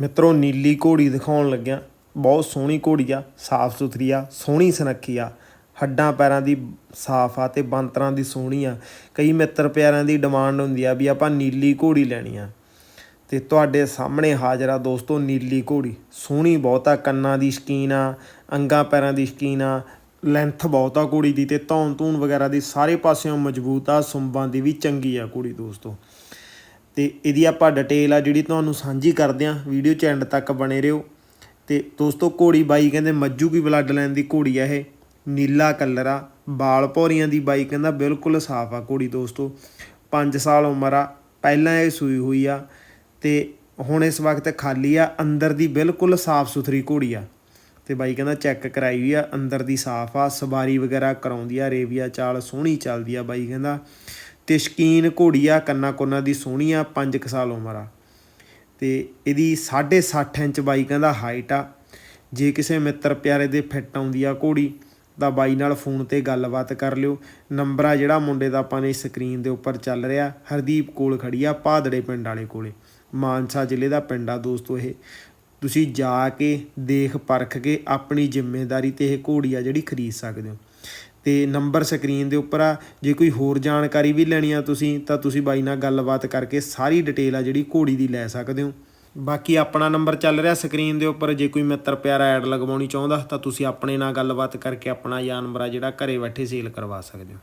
ਮਿੱਤਰੋ ਨੀਲੀ ਘੋੜੀ ਦਿਖਾਉਣ ਲੱਗਿਆ। ਬਹੁਤ ਸੋਹਣੀ ਘੋੜੀ ਆ, ਸਾਫ਼ ਸੁਥਰੀ ਆ, ਸੋਹਣੀ ਸੁਨੱਖੀ ਆ। ਹੱਡਾਂ ਪੈਰਾਂ ਦੀ ਸਾਫ਼ ਆ ਤੇ ਬੰਤਰਾਂ ਦੀ ਸੋਹਣੀ ਆ। ਕਈ ਮਿੱਤਰ ਪਿਆਰਿਆਂ ਦੀ ਡਿਮਾਂਡ ਹੁੰਦੀ ਆ ਵੀ ਆਪਾਂ ਨੀਲੀ ਘੋੜੀ ਲੈਣੀ ਆ। ਤੇ ਤੁਹਾਡੇ ਸਾਹਮਣੇ ਹਾਜ਼ਰ ਆ ਦੋਸਤੋ ਨੀਲੀ ਘੋੜੀ। ਸੋਹਣੀ ਬਹੁਤ ਆ, ਕੰਨਾਂ ਦੀ ਸ਼ਕੀਨ ਆ, ਅੰਗਾਂ ਪੈਰਾਂ ਦੀ ਸ਼ਕੀਨ ਆ ਲੈਂਥ ਬਹੁਤ ਆ ਘੋੜੀ ਦੀ ਤੇ ਧੌਣ ਧੂਣ ਵਗੈਰਾ ਦੀ ਸਾਰੇ ਪਾਸਿਓਂ ਮਜ਼ਬੂਤ ਆ, ਸੁੰਬਾਂ ਦੀ ਵੀ ਚੰਗੀ ਆ ਘੋੜੀ ਦੋਸਤੋ। ਤੇ ਇਹਦੀ ਆਪਾਂ ਡਿਟੇਲ ਆ ਜਿਹੜੀ ਤੁਹਾਨੂੰ ਸਾਂਝੀ ਕਰਦੇ ਆ ਵੀਡੀਓ ਚ ਐਂਡ ਤੱਕ ਬਣੇ ਰਹੋ। ਤੇ ਦੋਸਤੋ, ਘੋੜੀ ਬਾਈ ਕਹਿੰਦੇ ਮੱਜੂ ਕੀ ਬਲੱਡ ਲਾਈਨ ਦੀ ਘੋੜੀ ਆ ਇਹ। ਨੀਲਾ ਕਲਰ ਆ, ਬਾਲ ਭੌਰੀਆਂ ਦੀ ਬਾਈ ਕਹਿੰਦਾ ਬਿਲਕੁਲ ਸਾਫ਼ ਆ ਘੋੜੀ ਦੋਸਤੋ। 5 ਸਾਲ ਉਮਰ ਆ, ਪਹਿਲਾਂ ਇਹ ਸੂਈ ਹੋਈ ਆ ਤੇ ਹੁਣ ਇਸ ਵਕਤ ਖਾਲੀ ਆ, ਅੰਦਰ ਦੀ ਬਿਲਕੁਲ ਸਾਫ਼ ਸੁਥਰੀ ਘੋੜੀ ਆ। ਤੇ ਬਾਈ ਕਹਿੰਦਾ ਚੈੱਕ ਕਰਾਈ ਹੋਈ ਆ, ਅੰਦਰ ਦੀ ਸਾਫ਼ ਆ, ਸਵਾਰੀ ਵਗੈਰਾ ਕਰਾਉਂਦੀ ਆ, ਰੇਵੀਆ ਚਾਲ ਸੋਹਣੀ ਚੱਲਦੀ ਆ ਬਾਈ ਕਹਿੰਦਾ। ਤੇ ਸ਼ਕੀਨ ਘੋੜੀ ਆ ਕੰਨਾ ਕੋਨਾ ਦੀ ਸੋਹਣੀ ਆ 5 ਸਾਲ ਉਮਰ ਆ। ਤੇ ਇਹਦੀ 60 ਇੰਚ ਬਾਈ ਕਹਿੰਦਾ ਹਾਈਟ ਆ। ਜੇ ਕਿਸੇ ਮਿੱਤਰ ਪਿਆਰੇ ਦੇ ਫਿੱਟ ਆਉਂਦੀ ਆ ਘੋੜੀ, ਤਾਂ ਬਾਈ ਨਾਲ ਫੋਨ ਤੇ ਗੱਲਬਾਤ ਕਰ ਲਿਓ। ਨੰਬਰ ਆ ਜਿਹੜਾ ਮੁੰਡੇ ਦਾ ਆਪਾਂ ਨੇ ਸਕਰੀਨ ਦੇ ਉੱਪਰ ਚੱਲ ਰਿਹਾ। ਹਰਦੀਪ ਕੋਲ ਖੜੀ ਆ ਪਾਦੜੇ ਪਿੰਡ ਵਾਲੇ ਕੋਲੇ। ਮਾਨਸਾ ਜ਼ਿਲ੍ਹੇ ਦਾ ਪਿੰਡ ਆ ਦੋਸਤੋ ਇਹ। ਤੁਸੀਂ ਜਾ ਕੇ ਦੇਖ ਪਰਖ ਕੇ ਆਪਣੀ ਜ਼ਿੰਮੇਵਾਰੀ ਤੇ ਇਹ ਘੋੜੀ ਆ ਜਿਹੜੀ ਖਰੀਦ ਸਕਦੇ ਹੋ। ਤੇ ਨੰਬਰ ਸਕਰੀਨ ਦੇ ਉੱਪਰ ਆ, ਜੇ ਕੋਈ ਹੋਰ ਜਾਣਕਾਰੀ ਵੀ ਲੈਣੀ ਆ ਤੁਸੀਂ, ਤਾਂ ਤੁਸੀਂ ਬਾਈ ਨਾਲ ਗੱਲਬਾਤ ਕਰਕੇ ਸਾਰੀ ਡਿਟੇਲ ਆ ਜਿਹੜੀ ਘੋੜੀ ਦੀ ਲੈ ਸਕਦੇ ਹੋ। ਬਾਕੀ ਆਪਣਾ ਨੰਬਰ ਚੱਲ ਰਿਹਾ ਸਕਰੀਨ ਦੇ ਉੱਪਰ, ਜੇ ਕੋਈ ਮਿੱਤਰ ਪਿਆਰਾ ਐਡ ਲਗਵਾਉਣੀ ਚਾਹੁੰਦਾ, ਤਾਂ ਤੁਸੀਂ ਆਪਣੇ ਨਾਲ ਗੱਲਬਾਤ ਕਰਕੇ ਆਪਣਾ ਜਾਨਵਰ ਆ ਜਿਹੜਾ ਘਰੇ ਬੈਠੇ ਸੇਲ ਕਰਵਾ ਸਕਦੇ ਹੋ।